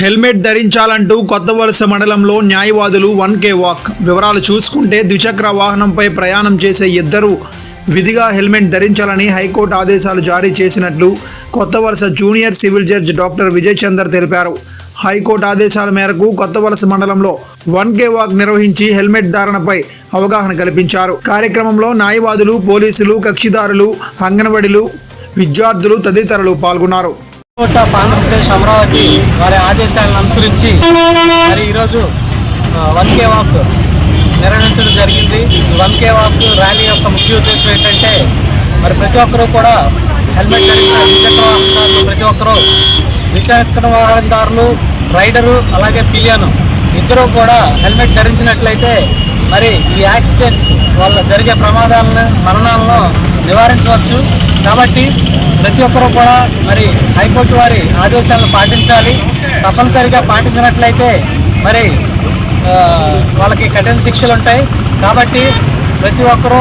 Helmet ధరించాలంటూ కొత్త వలస మండలంలో న్యాయవాదులు వన్ కే వాక్. వివరాలు చూసుకుంటే ద్విచక్ర వాహనంపై ప్రయాణం చేసే ఇద్దరు విధిగా హెల్మెట్ ధరించాలని హైకోర్టు ఆదేశాలు జారీ చేసినట్లు Kothavalasa junior civil judge doctor Vijay Chander తెలిపారు. హైకోర్టు ఆదేశాల మేరకు కొత్త వలస మండలంలో వన్ కే వాక్ నిర్వహించి హెల్మెట్ ధారణపై అవగాహన కల్పించారు. కార్యక్రమంలో న్యాయవాదులు పోలీసులు కక్షిదారులు అంగన్వాడీలు విద్యార్థులు తదితరులు పాల్గొన్నారు. కోర్ట్ ఆఫ్ ఆంధ్రప్రదేశ్ అమరావతి వారి ఆదేశాలను అనుసరించి మరి ఈరోజు వన్ కే వాక్ నిర్వహించడం జరిగింది. వన్ కే వాక్ ర్యాలీ యొక్క ముఖ్య ఉద్దేశం ఏంటంటే మరి ప్రతి ఒక్కరూ కూడా హెల్మెట్ ధరించిన ద్విచక్ర వాహనదారులు ప్రతి ఒక్కరూ ద్విచక్ర వాహనదారులు రైడరు అలాగే పిలియను ఇద్దరూ కూడా హెల్మెట్ ధరించినట్లయితే మరి ఈ యాక్సిడెంట్స్ వల్ల జరిగే ప్రమాదాలను మరణాలను నివారించవచ్చు. కాబట్టి ప్రతి ఒక్కరూ కూడా మరి హైకోర్టు వారి ఆదేశాలను పాటించాలి. తప్పనిసరిగా పాటించినట్లయితే మరి వాళ్ళకి కఠిన శిక్షలు ఉంటాయి. కాబట్టి ప్రతి ఒక్కరూ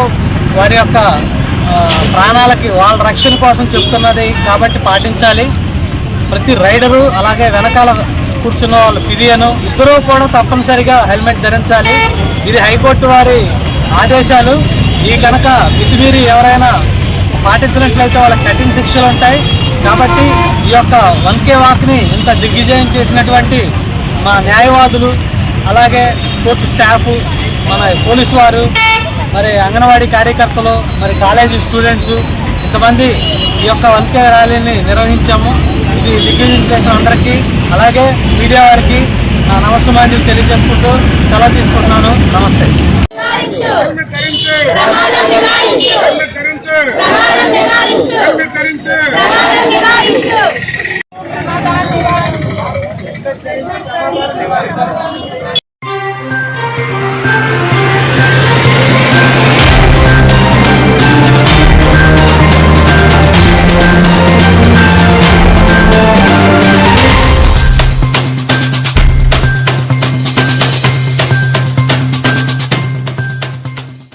వారి యొక్క ప్రాణాలకి వాళ్ళ రక్షణ కోసం చెప్తున్నది కాబట్టి పాటించాలి. ప్రతి రైడరు అలాగే వెనకాల కూర్చున్న వాళ్ళు పిరియను ఇద్దరూ కూడా తప్పనిసరిగా హెల్మెట్ ధరించాలి. ఇది హైకోర్టు వారి ఆదేశాలు. ఈ కనుక మితిమీరి ఎవరైనా పాటించినట్లయితే వాళ్ళకి కఠిన శిక్షలు ఉంటాయి. కాబట్టి ఈ యొక్క వన్ కే వాక్ని ఇంత దిగ్విజయం చేసినటువంటి మా న్యాయవాదులు అలాగే స్పోర్ట్స్ స్టాఫ్ మన పోలీసు వారు మరి అంగన్వాడీ కార్యకర్తలు మరి కాలేజీ స్టూడెంట్స్ ఇంతమంది ఈ యొక్క వన్ కే ర్యాలీని నిర్వహించాము. ఇది దిగ్విజయం చేసిన అందరికీ అలాగే మీడియా వారికి నా నమస్సుమాన్యులు తెలియజేసుకుంటూ సెలవు తీసుకుంటున్నాను. నమస్తే. నివారించు.